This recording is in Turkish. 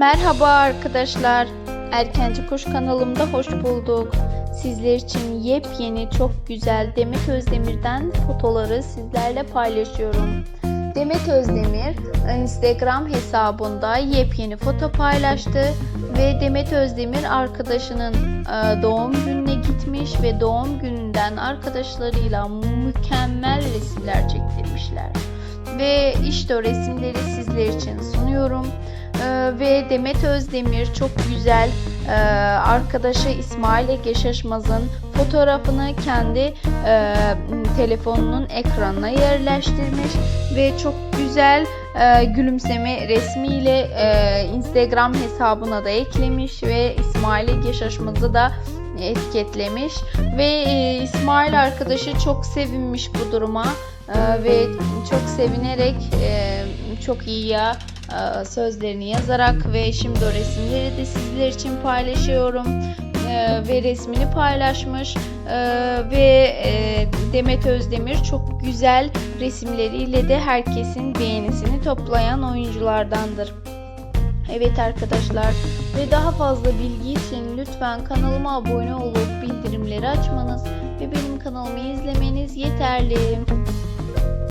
Merhaba arkadaşlar. Erkenci Kuş kanalımda hoş bulduk. Sizler için yepyeni çok güzel Demet Özdemir'den fotoları sizlerle paylaşıyorum. Demet Özdemir Instagram hesabında yepyeni foto paylaştı ve Demet Özdemir arkadaşının e, doğum gününe gitmiş ve doğum gününden arkadaşlarıyla mükemmel resimler çektirmişler. Ve işte o resimleri sizler için sunuyorum. Ee, ve Demet Özdemir çok güzel e, arkadaşı İsmail Ege Şaşmaz'ın fotoğrafını kendi e, telefonunun ekranına yerleştirmiş ve çok güzel e, gülümseme resmiyle e, Instagram hesabına da eklemiş ve İsmail Ege Şaşmaz'ı da etiketlemiş ve e, İsmail arkadaşı çok sevinmiş bu duruma e, ve çok sevinerek e, çok iyi ya sözlerini yazarak ve şimdi o resimleri de sizler için paylaşıyorum E, ve resmini paylaşmış E, ve e, Demet Özdemir çok güzel resimleriyle de herkesin beğenisini toplayan oyunculardandır. Evet arkadaşlar ve daha fazla bilgi için lütfen kanalıma abone olup bildirimleri açmanız ve benim kanalımı izlemeniz yeterli.